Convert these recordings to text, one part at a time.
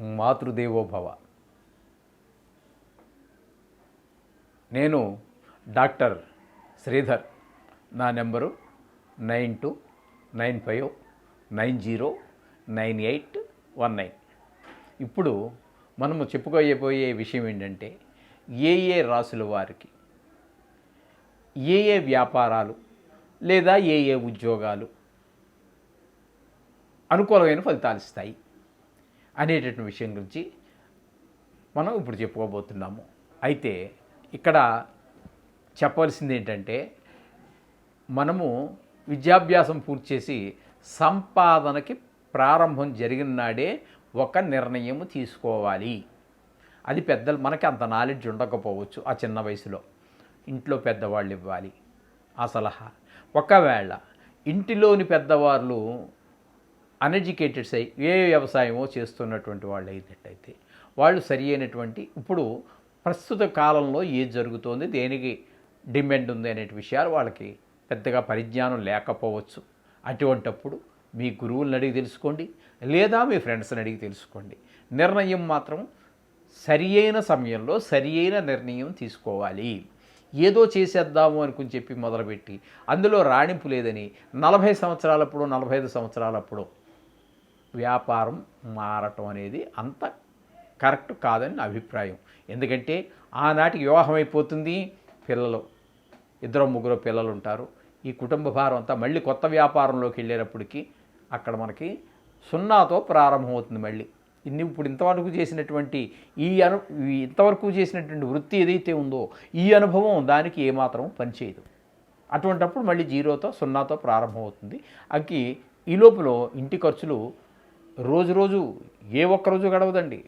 మాతృదేవోభవ. నేను డాక్టర్ శ్రీధర్ నా number nine two nine five nine zero nine eight one nine. ఇప్పుడు మనము చెప్పుకోయబోయే విషయం ఏంటంటే ఏ ఏ రాసుల వారికి ఏ ఏ వ్యాపారాలు లేదా ఏ ఏ ఉద్యోగాలు అనుకూలమైన ఫలితాలు ఇస్తాయి? అనేటటువంటి విషయం గురించి మనం ఇప్పుడు చెప్పుకోబోతున్నాము. అయితే ఇక్కడ చెప్పవలసింది ఏంటంటే మనము విద్యాభ్యాసం పూర్తి చేసి సంపాదనకి ప్రారంభం జరిగిన నాడే ఒక నిర్ణయం తీసుకోవాలి. అది పెద్దలు మనకి అంత నాలెడ్జ్ ఉండకపోవచ్చు ఆ చిన్న వయసులో. ఇంట్లో పెద్దవాళ్ళు ఇవ్వాలి. ఆ సలహా. ఒకవేళ ఇంటిలోని పెద్దవాళ్ళు అన్ఎడ్యుకేటెడ్స్ అయి ఏ వ్యవసాయమో చేస్తున్నటువంటి వాళ్ళు అయినట్టయితే వాళ్ళు సరి అయినటువంటి ఇప్పుడు ప్రస్తుత కాలంలో ఏది జరుగుతోంది దేనికి డిమాండ్ ఉంది అనే విషయాలు వాళ్ళకి పెద్దగా పరిజ్ఞానం లేకపోవచ్చు. అటువంటప్పుడు మీ గురువులను అడిగి తెలుసుకోండి లేదా మీ ఫ్రెండ్స్ని అడిగి తెలుసుకోండి. నిర్ణయం మాత్రం సరి అయిన సమయంలో సరి అయిన నిర్ణయం తీసుకోవాలి. ఏదో చేసేద్దాము అనుకుని చెప్పి మొదలుపెట్టి అందులో రాణింపు లేదని నలభై సంవత్సరాలప్పుడు నలభై ఐదు సంవత్సరాలప్పుడు వ్యాపారం మారటం అనేది అంత కరెక్ట్ కాదని నా అభిప్రాయం. ఎందుకంటే ఆనాటికి వివాహం అయిపోతుంది పిల్లలు ఇద్దరు ముగ్గురు పిల్లలు ఉంటారు. ఈ కుటుంబ భారం అంతా మళ్ళీ కొత్త వ్యాపారంలోకి వెళ్ళేటప్పటికి అక్కడ మనకి సున్నాతో ప్రారంభమవుతుంది మళ్ళీ. ఇన్ని ఇప్పుడు ఇంతవరకు చేసినటువంటి ఈ అను ఇంతవరకు చేసినటువంటి వృత్తి ఏదైతే ఉందో ఈ అనుభవం దానికి ఏమాత్రం పనిచేయదు. అటువంటప్పుడు మళ్ళీ జీరోతో సున్నాతో ప్రారంభమవుతుంది అకి ఈ లోపల ఇంటి ఖర్చులు రోజు రోజు ఏ ఒక్క రోజు గడవదండి.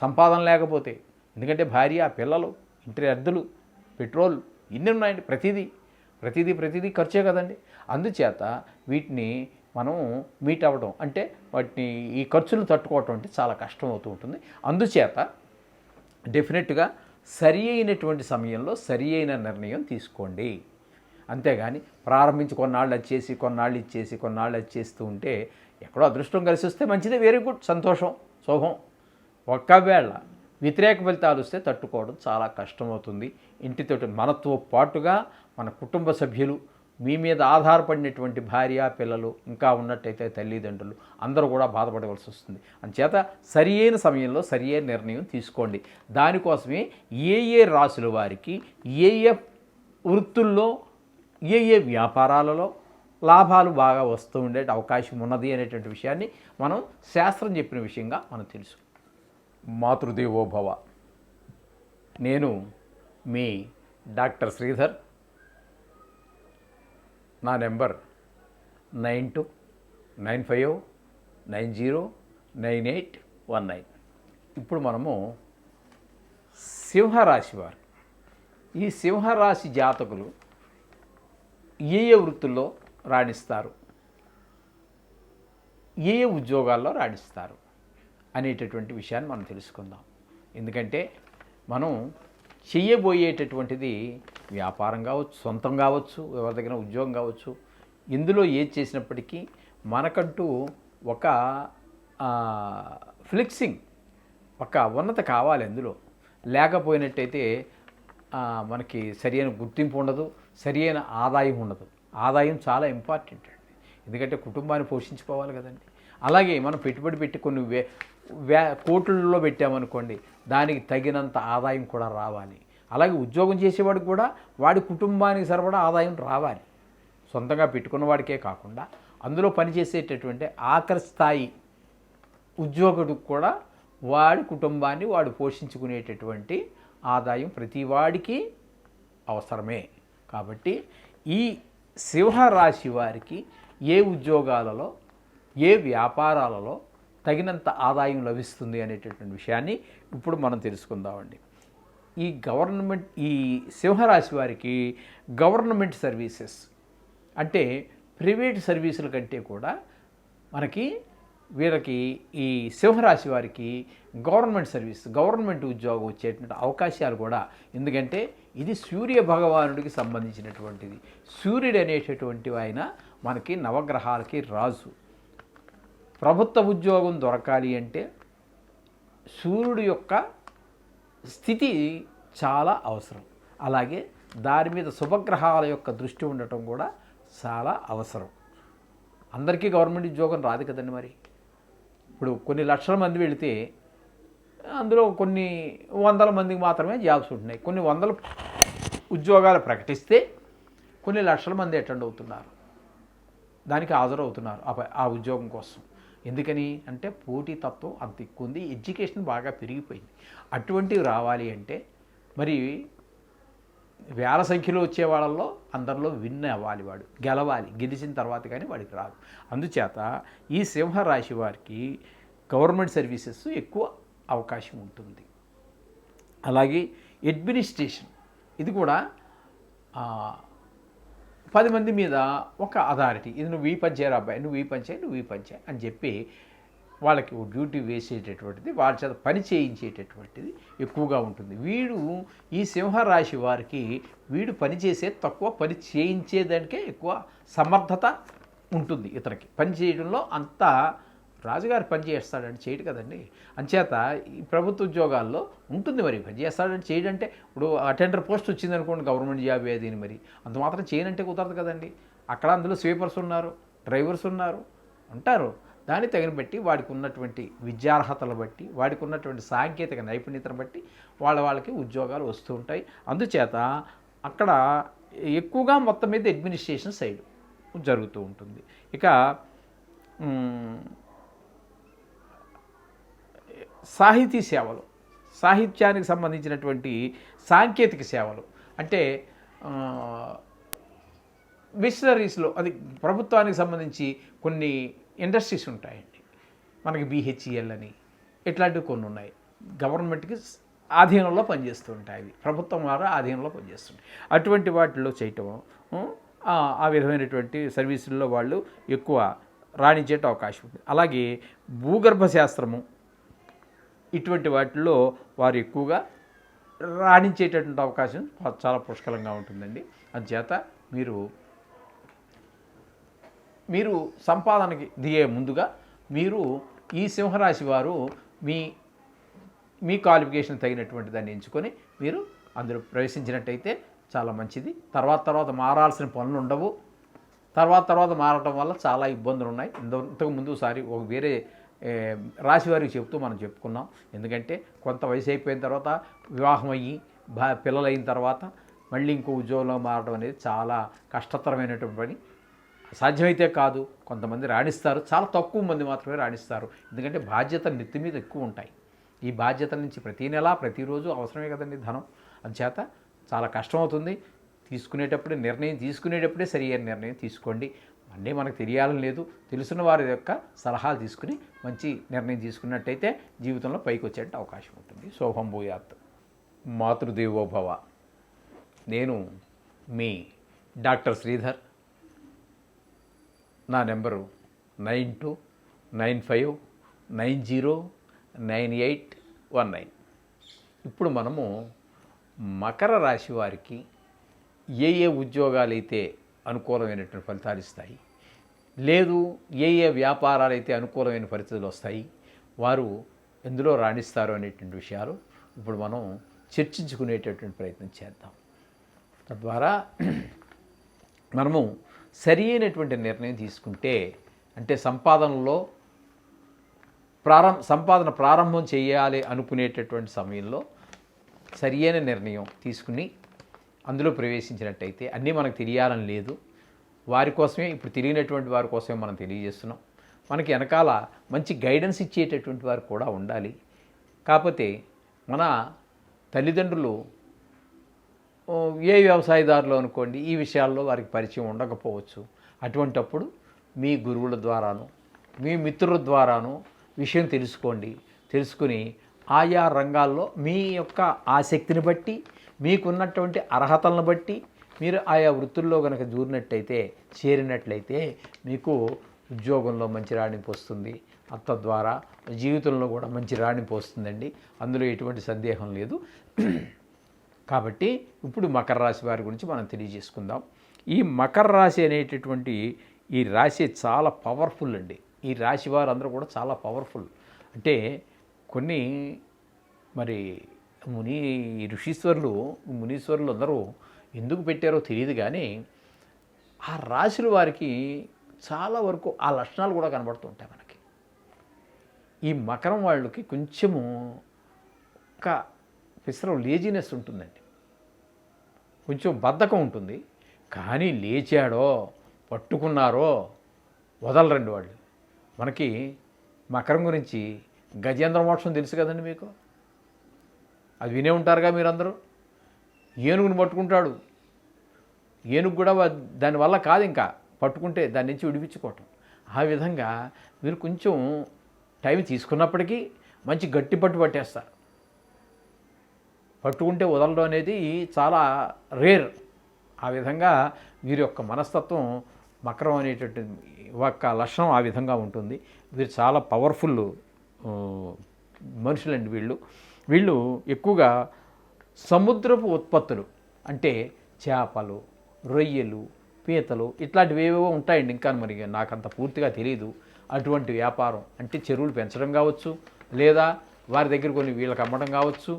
సంపాదన లేకపోతే. ఎందుకంటే భార్య పిల్లలు ఇంటి అద్దెలు పెట్రోల్ ఇన్ని ఉన్నాయండి ప్రతిదీ. ప్రతిదీ ప్రతిదీ ఖర్చే కదండి. అందుచేత వీటిని మనం మీట్ అవ్వడం అంటే వాటిని ఈ ఖర్చులు తట్టుకోవటం అంటే చాలా కష్టం అవుతూ ఉంటుంది. అందుచేత డెఫినెట్గా సరి అయినటువంటి సమయంలో సరి అయిన నిర్ణయం తీసుకోండి. అంతేగాని ప్రారంభించి కొన్నాళ్ళు వచ్చేసి కొన్నాళ్ళు ఇచ్చేసి కొన్నాళ్ళు వచ్చేస్తూ ఉంటే ఎక్కడో అదృష్టం కలిసి వస్తే మంచిదే వెరీ గుడ్ సంతోషం శుభం. ఒక్కవేళ వ్యతిరేక ఫలితాలు వస్తే తట్టుకోవడం చాలా కష్టమవుతుంది. ఇంటితోటి మనతో పాటుగా మన కుటుంబ సభ్యులు మీ మీద ఆధారపడినటువంటి భార్య పిల్లలు ఇంకా ఉన్నట్టయితే తల్లిదండ్రులు అందరూ కూడా బాధపడవలసి వస్తుంది. అంచేత సరి అయిన సమయంలో సరి అయిన నిర్ణయం తీసుకోండి. దానికోసమే ఏ ఏ రాసుల వారికి ఏ ఏ వృత్తుల్లో ఏ ఏ వ్యాపారాలలో లాభాలు బాగా వస్తూ ఉండే అవకాశం ఉన్నది అనేటువంటి విషయాన్ని మనం శాస్త్రం చెప్పిన విషయంగా మనం తెలుసు. మాతృదేవోభవ. నేను మీ డాక్టర్ శ్రీధర్. నా number nine two nine five nine zero nine eight one nine. ఇప్పుడు మనము సింహరాశి వారు. ఈ సింహరాశి జాతకులు ఏ ఏ వృత్తుల్లో రాణిస్తారు. ఏ ఉద్యోగాల్లో రాణిస్తారు అనేటటువంటి విషయాన్ని మనం తెలుసుకుందాం. ఎందుకంటే మనం చెయ్యబోయేటటువంటిది వ్యాపారం కావచ్చు సొంతం కావచ్చు ఎవరి దగ్గర ఉద్యోగం కావచ్చు ఇందులో ఏది చేసినప్పటికీ మనకంటూ ఒక ఫ్లిక్సింగ్ ఒక ఉన్నత కావాలి అందులో. లేకపోయినట్టయితే మనకి సరియైన గుర్తింపు ఉండదు సరియైన ఆదాయం ఉండదు. ఆదాయం చాలా ఇంపార్టెంట్ అండి. ఎందుకంటే కుటుంబాన్ని పోషించుకోవాలి కదండి. అలాగే మనం పెట్టుబడి పెట్టి కొన్ని వే వ్యా కోట్లలో పెట్టామనుకోండి దానికి తగినంత ఆదాయం కూడా రావాలి. అలాగే ఉద్యోగం చేసేవాడికి కూడా వాడి కుటుంబానికి సరిపడా ఆదాయం రావాలి. సొంతంగా పెట్టుకున్న వాడికే కాకుండా అందులో పనిచేసేటటువంటి ఆఖరి స్థాయి ఉద్యోగుడికి కూడా వాడి కుటుంబాన్ని వాడు పోషించుకునేటటువంటి ఆదాయం ప్రతి వాడికి అవసరమే. కాబట్టి ఈ సింహరాశి వారికి ఏ ఉద్యోగాలలో ఏ వ్యాపారాలలో తగినంత ఆదాయం లభిస్తుంది అనేటటువంటి విషయాన్ని ఇప్పుడు మనం తెలుసుకుందామండి. ఈ గవర్నమెంట్ ఈ సింహరాశి వారికి గవర్నమెంట్ సర్వీసెస్ అంటే ప్రైవేట్ సర్వీసుల కంటే కూడా మనకి వీళ్ళకి ఈ సింహరాశి వారికి గవర్నమెంట్ సర్వీస్ గవర్నమెంట్ ఉద్యోగం వచ్చేటువంటి అవకాశాలు కూడా. ఎందుకంటే ఇది సూర్య భగవానుడికి సంబంధించినటువంటిది. సూర్యుడు అనేటటువంటి ఆయన మనకి నవగ్రహాలకి రాజు. ప్రభుత్వ ఉద్యోగం దొరకాలి అంటే సూర్యుడు యొక్క స్థితి చాలా అవసరం. అలాగే దాని మీద శుభగ్రహాల యొక్క దృష్టి ఉండటం కూడా చాలా అవసరం. అందరికీ గవర్నమెంట్ ఉద్యోగం రాదు కదండి మరి? ఇప్పుడు కొన్ని లక్షల మంది వెళితే అందులో కొన్ని వందల మందికి మాత్రమే జాబ్స్ ఉంటున్నాయి. కొన్ని వందల ఉద్యోగాలు ప్రకటిస్తే కొన్ని లక్షల మంది అటెండ్ అవుతున్నారు. దానికి హాజరవుతున్నారు ఆ ఆ ఉద్యోగం కోసం. ఎందుకని అంటే పోటీతత్వం అంత ఎక్కువ ఉంది. ఎడ్యుకేషన్ బాగా పెరిగిపోయింది. అటువంటివి రావాలి అంటే మరి వేల సంఖ్యలో వచ్చే వాళ్ళల్లో అందరిలో విన్ అవ్వాలి వాడు గెలవాలి గెలిచిన తర్వాత కానీ వాడికి రాదు. అందుచేత ఈ సింహరాశి వారికి గవర్నమెంట్ సర్వీసెస్ ఎక్కువ అవకాశం ఉంటుంది. అలాగే అడ్మినిస్ట్రేషన్ ఇది కూడా పది మంది మీద ఒక అథారిటీ. ఇది నువ్వు ఈ పని చేయరా అబ్బాయి నువ్వు ఈ పని చేయి నువ్వు ఈ పని చేయి అని చెప్పి వాళ్ళకి డ్యూటీ వేసేటటువంటిది వాళ్ళ చేత పని చేయించేటటువంటిది ఎక్కువగా ఉంటుంది. వీడు ఈ సింహరాశి వారికి వీడు పనిచేసే తక్కువ పని చేయించేదానికే ఎక్కువ సమర్థత ఉంటుంది ఇతనికి. పని చేయడంలో అంత రాజుగారు పని చేస్తాడని చేయడు కదండి. అంచేత ఈ ప్రభుత్వ ఉద్యోగాల్లో ఉంటుంది మరి. పని చేస్తాడని చేయడంటే ఇప్పుడు అటెండర్ పోస్ట్ వచ్చింది అనుకోండి గవర్నమెంట్ జాబ్ ఏదీని మరి. అంత మాత్రం చేయనంటే కుదరదు కదండి. అక్కడ అందులో స్వీపర్స్ ఉన్నారు డ్రైవర్స్ ఉన్నారు ఉంటారు. దాన్ని తగిన బట్టి వాడికి ఉన్నటువంటి విద్యార్హతలు బట్టి వాడికి ఉన్నటువంటి సాంకేతిక నైపుణ్యతను బట్టి వాళ్ళ వాళ్ళకి ఉద్యోగాలు వస్తూ ఉంటాయి. అందుచేత అక్కడ ఎక్కువగా మొత్తం మీద అడ్మినిస్ట్రేషన్ సైడ్ జరుగుతూ ఉంటుంది. ఇక సాహితీ సేవలు సాహిత్యానికి సంబంధించినటువంటి సాంకేతిక సేవలు అంటే మిషనరీస్లో అది ప్రభుత్వానికి సంబంధించి కొన్ని ఇండస్ట్రీస్ ఉంటాయండి. మనకి బిహెచ్ఈఎల్ అని ఇట్లాంటివి కొన్ని ఉన్నాయి. గవర్నమెంట్కి ఆధీనంలో పనిచేస్తూ ఉంటాయి అవి. ప్రభుత్వం ద్వారా ఆధీనంలో పనిచేస్తుంటాయి. అటువంటి వాటిలో చేయటం ఆ ఆ విధమైనటువంటి సర్వీసుల్లో వాళ్ళు ఎక్కువ రాణించేట అవకాశం ఉంది. అలాగే భూగర్భ శాస్త్రము ఇటువంటి వాటిల్లో వారు ఎక్కువగా రాణించేటటువంటి అవకాశం చాలా పుష్కలంగా ఉంటుందండి. అందుచేత మీరు మీరు సంపాదనకి దిగే ముందుగా మీరు ఈ సింహరాశి వారు మీ మీ క్వాలిఫికేషన్ తగినటువంటి దాన్ని ఎంచుకొని మీరు అందులో ప్రవేశించినట్టయితే చాలా మంచిది. తర్వాత తర్వాత మారాల్సిన పనులు ఉండవు. తర్వాత తర్వాత మారటం వల్ల చాలా ఇబ్బందులు ఉన్నాయి. ఇంత- ఇంతకు ముందుసారి ఒక వేరే రాశి వారికి చెప్తూ మనం చెప్పుకున్నాం. ఎందుకంటే కొంత వయసు అయిపోయిన తర్వాత వివాహం అయ్యి బా పిల్లలు అయిన తర్వాత మళ్ళీ ఇంకో ఉద్యోగంలో మారడం అనేది చాలా కష్టతరమైనటువంటి పని. సాధ్యమైతే కాదు. కొంతమంది రాణిస్తారు. చాలా తక్కువ మంది మాత్రమే రాణిస్తారు. ఎందుకంటే బాధ్యత నెత్తి మీద ఎక్కువ ఉంటాయి. ఈ బాధ్యత నుంచి ప్రతి నెల ప్రతిరోజు అవసరమే కదండి ధనం. అందుచేత చాలా కష్టం అవుతుంది తీసుకునేటప్పుడే నిర్ణయం తీసుకునేటప్పుడే సరి అయిన నిర్ణయం తీసుకోండి. అన్నీ మనకు తెలియాలని లేదు. తెలుసున్న వారి యొక్క సలహాలు తీసుకుని మంచి నిర్ణయం తీసుకున్నట్టయితే జీవితంలో పైకి వచ్చేట అవకాశం ఉంటుంది. శోభం భూయాత్. మాతృదేవోభవ. నేను మీ డాక్టర్ శ్రీధర్. నా number nine two nine five nine zero nine eight one nine. ఇప్పుడు మనము మకర రాశి వారికి ఏ ఏ ఉద్యోగాలు అయితే అనుకూలమైనటువంటి ఫలితాలు ఇస్తాయి లేదు ఏ ఏ వ్యాపారాలు అయితే అనుకూలమైన పరిస్థితులు వస్తాయి వారు ఎందులో రాణిస్తారు అనేటువంటి విషయాలు ఇప్పుడు మనం చర్చించుకునేటటువంటి ప్రయత్నం చేద్దాం. తద్వారా మనము సరి అయినటువంటి నిర్ణయం తీసుకుంటే అంటే సంపాదనలో ప్రారంభ సంపాదన ప్రారంభం చేయాలి అనుకునేటటువంటి సమయంలో సరి అయిన నిర్ణయం తీసుకుని అందులో ప్రవేశించినట్టయితే అన్నీ మనకు తెలియాలని లేదు. వారి కోసమే ఇప్పుడు తెలియనటువంటి వారి కోసమే మనం తెలియజేస్తున్నాం. మనకి వెనకాల మంచి గైడెన్స్ ఇచ్చేటటువంటి వారు కూడా ఉండాలి. కాకపోతే మన తల్లిదండ్రులు ఏ వ్యవసాయదారులు అనుకోండి ఈ విషయాల్లో వారికి పరిచయం ఉండకపోవచ్చు. అటువంటప్పుడు మీ గురువుల ద్వారాను మీ మిత్రుల ద్వారాను విషయం తెలుసుకోండి. తెలుసుకుని ఆయా రంగాల్లో మీ యొక్క ఆసక్తిని బట్టి మీకున్నటువంటి అర్హతలను బట్టి మీరు ఆయా వృత్తుల్లో కనుక దూరినట్టయితే చేరినట్లయితే మీకు ఉద్యోగంలో మంచి రాణింపు వస్తుంది. అత్త ద్వారా జీవితంలో కూడా మంచి రాణింపు వస్తుందండి. అందులో ఎటువంటి సందేహం లేదు. కాబట్టి ఇప్పుడు మకర రాశి వారి గురించి మనం తెలియజేసుకుందాం. ఈ మకర రాశి అనేటటువంటి ఈ రాశి చాలా పవర్ఫుల్ అండి. ఈ రాశి వారు అందరూ కూడా చాలా పవర్ఫుల్ అంటే కొన్ని మరి ముని ఋషీశ్వరులు మునీశ్వరులు అందరూ ఎందుకు పెట్టారో తెలియదు కానీ ఆ రాశుల వారికి చాలా వరకు ఆ లక్షణాలు కూడా కనబడుతుంటాయి మనకి. ఈ మకరం వాళ్ళకి కొంచెము ఒక పిసరం లేజినెస్ ఉంటుందండి. కొంచెం బద్ధకం ఉంటుంది. కానీ లేచాడో పట్టుకున్నారో వదలరండి వాళ్ళు. మనకి మకరం గురించి గజేంద్ర మోక్షం తెలుసు కదండి మీకు? అది వినే ఉంటారుగా మీరందరూ? ఏనుగుని పట్టుకుంటాడు. ఏనుగు కూడా దానివల్ల కాదు ఇంకా. పట్టుకుంటే దాని నుంచి విడిపించుకోవటం. ఆ విధంగా మీరు కొంచెం టైం తీసుకున్నప్పటికీ మంచి గట్టి పట్టు పట్టేస్తారు. పట్టుకుంటే వదలడం అనేది చాలా రేర్. ఆ విధంగా వీరి యొక్క మనస్తత్వం మకరం అనేటటువంటి ఒక లక్షణం ఆ విధంగా ఉంటుంది. వీరు చాలా పవర్ఫుల్ మనుషులండి వీళ్ళు. వీళ్ళు ఎక్కువగా సముద్రపు ఉత్పత్తులు అంటే చేపలు రొయ్యలు పీతలు ఇట్లాంటివి ఏవేవో ఉంటాయండి. ఇంకా మరి నాకు అంత పూర్తిగా తెలియదు అటువంటి వ్యాపారం అంటే చెరువులు పెంచడం కావచ్చు లేదా వారి దగ్గర కొన్ని వీళ్ళకి అమ్మడం కావచ్చు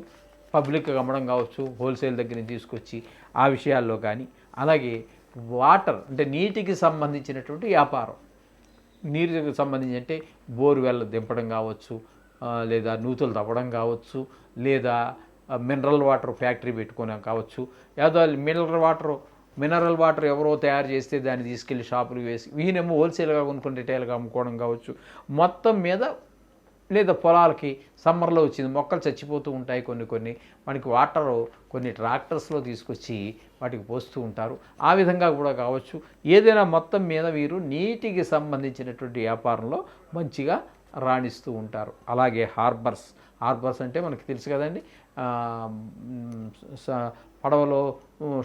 పబ్లిక్గా అమ్మడం కావచ్చు హోల్సేల్ దగ్గర నుంచి తీసుకొచ్చి ఆ విషయాల్లో కానీ అలాగే వాటర్ అంటే నీటికి సంబంధించినటువంటి వ్యాపారం. నీటికి సంబంధించి అంటే బోర్వెల్ దింపడం కావచ్చు లేదా నూతులు తవ్వడం కావచ్చు లేదా మినరల్ వాటర్ ఫ్యాక్టరీ పెట్టుకోవడం కావచ్చు. ఏదో మినరల్ వాటర్ మినరల్ వాటర్ ఎవరో తయారు చేస్తే దాన్ని తీసుకెళ్ళి షాపులు వేసి ఈయనేమో హోల్సేల్గా కొనుక్కొని రిటైల్గా అమ్ముకోవడం కావచ్చు. మొత్తం మీద లేదా పొలాలకి సమ్మర్లో వచ్చింది మొక్కలు చచ్చిపోతూ ఉంటాయి కొన్ని కొన్ని. మనకి వాటర్ కొన్ని ట్రాక్టర్స్లో తీసుకొచ్చి వాటికి పోస్తూ ఉంటారు. ఆ విధంగా కూడా కావచ్చు. ఏదైనా మొత్తం మీద వీరు నీటికి సంబంధించినటువంటి వ్యాపారంలో మంచిగా రాణిస్తూ ఉంటారు. అలాగే హార్బర్స్. హార్బర్స్ అంటే మనకి తెలుసు కదండి. పడవలో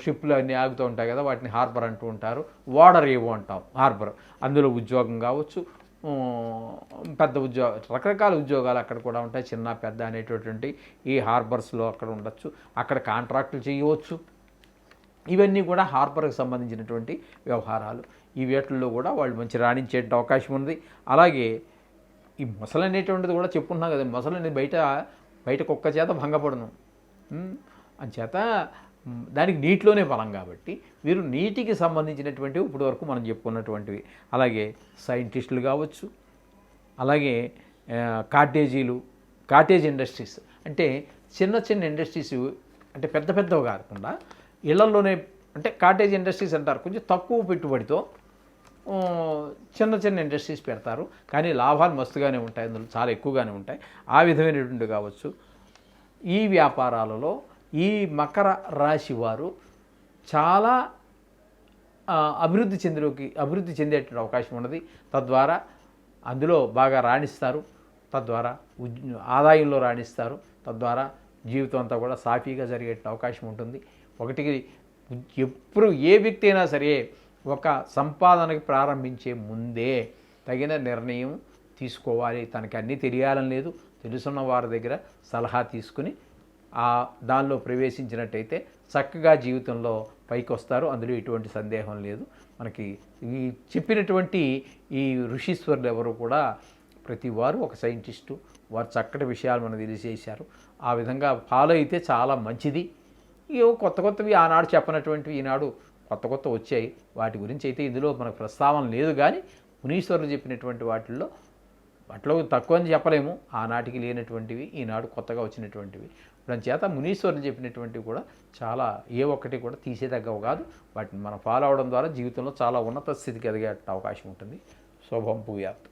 షిప్లు అన్నీ ఆగుతూ ఉంటాయి కదా వాటిని హార్బర్ అంటూ ఉంటారు. వాడర్ ఏవో అంటాం. హార్బర్. అందులో ఉద్యోగం కావచ్చు పెద్ద ఉద్యోగ రకరకాల ఉద్యోగాలు అక్కడ కూడా ఉంటాయి. చిన్న పెద్ద అనేటటువంటి ఈ హార్బర్స్లో అక్కడ ఉండొచ్చు. అక్కడ కాంట్రాక్టులు చేయవచ్చు. ఇవన్నీ కూడా హార్బర్కి సంబంధించినటువంటి వ్యవహారాలు. ఈ వేటల్లో కూడా వాళ్ళు మంచి రాణించే అవకాశం ఉంది. అలాగే ఈ మొసలు అనేటువంటిది కూడా చెప్పుకుంటున్నాం కదా. మొసలు అనేది బయట బయట కుక్క చేత భంగపడను. ఉమ్, అంచేత దానికి నీటిలోనే బలం కాబట్టి వీరు నీటికి సంబంధించినటువంటివి ఇప్పటి వరకు మనం చెప్పుకున్నటువంటివి. అలాగే సైంటిస్టులు కావచ్చు అలాగే కాటేజీలు కాటేజ్ ఇండస్ట్రీస్. అంటే చిన్న చిన్న ఇండస్ట్రీస్ అంటే పెద్ద పెద్దవి కాకుండా ఇళ్ళలోనే అంటే కాటేజ్ ఇండస్ట్రీస్ అంటారు కొంచెం తక్కువ పెట్టుబడితో చిన్న చిన్న ఇండస్ట్రీస్ పెడతారు. కానీ లాభాలు మస్తుగానే ఉంటాయి అందులో చాలా ఎక్కువగానే ఉంటాయి. ఆ విధమైనటువంటి కావచ్చు. ఈ వ్యాపారాలలో ఈ మకర రాశి వారు చాలా అభివృద్ధి చెందులోకి అభివృద్ధి చెందేటువంటి అవకాశం ఉన్నది. తద్వారా అందులో బాగా రాణిస్తారు. తద్వారా ఆదాయంలో రాణిస్తారు. తద్వారా జీవితం అంతా కూడా సాఫీగా జరిగే అవకాశం ఉంటుంది. ఒకటికి ఎప్పుడు ఏ వ్యక్తి అయినా సరే ఒక సంపాదనకి ప్రారంభించే ముందే తగిన నిర్ణయం తీసుకోవాలి. తనకి అన్నీ తెలియాలని లేదు. తెలుసున్న వారి దగ్గర సలహా తీసుకుని ఆ దానిలో ప్రవేశించినట్టయితే చక్కగా జీవితంలో పైకి వస్తారు అందులో ఎటువంటి సందేహం లేదు. మనకి ఈ చెప్పినటువంటి ఈ ఋషీశ్వరులు ఎవరు కూడా ప్రతి వారు ఒక సైంటిస్టు. వారు చక్కటి విషయాలు మనకు తెలియజేశారు. ఆ విధంగా ఫాలో అయితే చాలా మంచిది. ఏవో కొత్త కొత్తవి ఆనాడు చెప్పనటువంటివి ఈనాడు కొత్త కొత్త వచ్చాయి. వాటి గురించి అయితే ఇందులో మనకు ప్రస్తావన లేదు. కానీ మునీశ్వరులు చెప్పినటువంటి వాటిల్లో వాటిలో తక్కువ అని చెప్పలేము. ఆనాటికి లేనటువంటివి ఈనాడు కొత్తగా వచ్చినటువంటివి. దాని చేత మునీశ్వరులు చెప్పినటువంటివి కూడా చాలా ఏ ఒక్కటి కూడా తీసేదగ్గవు కాదు. వాటిని మనం ఫాలో అవడం ద్వారా జీవితంలో చాలా ఉన్నత స్థితికి ఎదిగే అవకాశం ఉంటుంది. శుభం పూయాత్